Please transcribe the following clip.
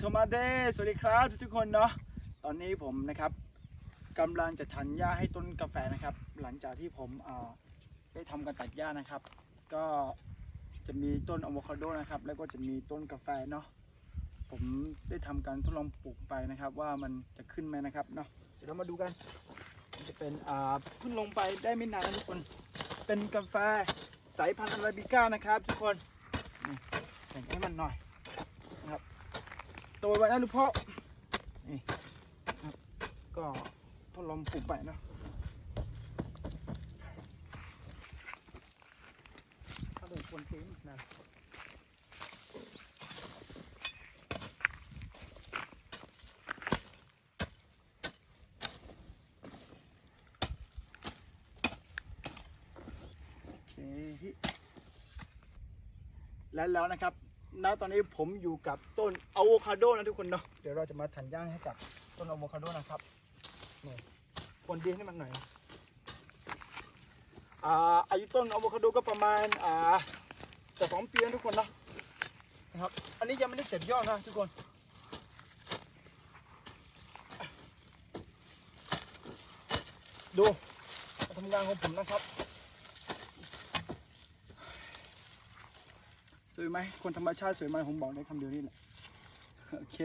โทมาเดสวัสดีครับทุกๆคนเนาะตอนนี้ผมนะครับกำลังจะถันหญ้าให้ต้นกาแฟนะครับ หลังจากที่ผมอ่าได้ทำการตัดหญ้านะครับ ก็จะมีต้นอะโวคาโดนะครับ แล้วก็จะมีต้นกาแฟเนาะผมได้ทำการทดลองปลูกไปนะครับ ว่ามันจะขึ้นไหมนะครับเนาะเดี๋ยวเรามาดูกันมันจะเป็นอ่าเพิ่งลงไปได้ไม่นานนะทุกคนเป็นกาแฟสายพันธุ์อาราบิก้านะครับ ทุกคนแต่งให้มันหน่อย โตไว้นะลูกพ่อนี่ครับก็ทดลองปลูกไปเนาะถ้าเป็นคนทิ้งนะโอเคและแล้วนะครับ ณตอนนี้ผมอยู่กับต้นอะโวคาโดนะทุกคนเนาะเดี๋ยวเราจะมาถันย่างให้กับต้นอะโวคาโดนะครับนี่คนดีให้มันหน่อยนะอ่าอายุต้นอะโวคาโดก็ประมาณอ่าจะสองปีนะทุกคนเนาะนะครับ อันนี้ยังไม่ได้เสร็จยอดนะทุกคนดูการทำงานของผมนะครับ สวยไหมคนธรรมชาติสวยไหมผมบอกในคำเดียวนี่แหละโอเค